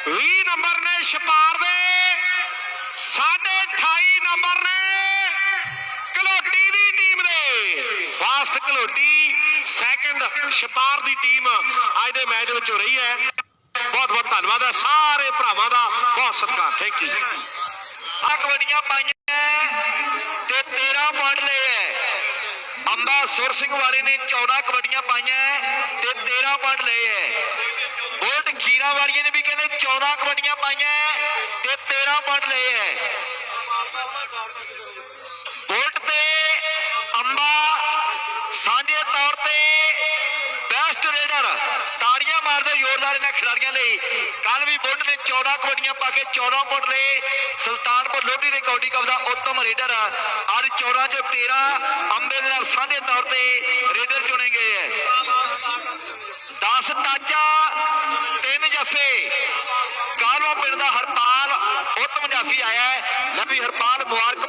20 number ਨੇ ਛਪਾਰ ਦੇ, ਸਾਢੇ 28 ਨੰਬਰ ਨੇ ਕਲੋਟੀ ਦੀ ਟੀਮ ਦੇ। ਫਾਸਟ ਕਲੋਟੀ ਸੈਕੰਡ ਛਪਾਰ ਦੀ ਟੀਮ ਅੱਜ ਦੇ ਮੈਚ ਵਿੱਚ ਰਹੀ ਹੈ। ਬਹੁਤ ਬਹੁਤ ਧੰਨਵਾਦ ਹੈ ਸਾਰੇ ਭਰਾਵਾਂ ਦਾ, ਬਹੁਤ ਸਤਿਕਾਰ ਥੈਂਕ ਯੂ ਆ ਕਬੱਡੀਆਂ ਪਾਈਆਂ ਤੇ 13 ਪੁਆਇੰਟ ਲਏ ਐ ਅੰਬਾ ਸੁਰ ਸਿੰਘ ਵਾਲੇ ਨੇ 14 ਕਬੱਡੀਆਂ ਪਾਈਆਂ ਤੇ 13 ਪੁਆਇੰਟ ਲਏ ਐ ਬੋਲਟ ਵਾਲੀਏ ਨੇ ਵੀ ਕਹਿੰਦੇ 14 ਕਬੱਡੀਆਂ ਪਾਈਆਂ ਤੇ 13 ਪੁਆਇੰਟ ਲਏ ਐ ਬੋਲਟ ਤੇ ਅੰਬਾ, ਸਾਂਝੇ ਤੌਰ ਤੇ ਬੈਸਟ ਰੇਡਰ ਤਾੜੀਆਂ ਮਾਰਦੇ ਜ਼ੋਰਦਾਰ ਇਹਨਾਂ ਖਿਡਾਰੀਆਂ ਲਈ। ਕੱਲ ਵੀ ਬੁੱਢ ਨੇ 14 ਕਬੱਡੀਆਂ ਪਾ ਕੇ 14 ਪੁੱਟ ਲਏ। ਸੁਲਤਾਨਪੁਰ ਲੋਧੀ ਨੇ ਕਬੱਡੀ ਕੱਪ ਦਾ ਉੱਤਮ ਰੇਡਰ ਅੱਜ 14 ਚ 13 ਅੰਬੇ ਦੇ ਨਾਲ ਸਾਂਝੇ ਤੌਰ ਤੇ ਰੇਡਰ ਚੁਣੇ ਗਏ ਹੈ। 10 ਟਾਚਾ ਤਿੰਨ ਕਾਲਵਾ ਪਿੰਡ ਦਾ ਹਰਪਾਲ ਉੱਤਮ ਜਾਫੀ ਆਇਆ ਹੈ। ਲੈ ਵੀ ਹਰਪਾਲ ਮੁਬਾਰਕਬਾਦ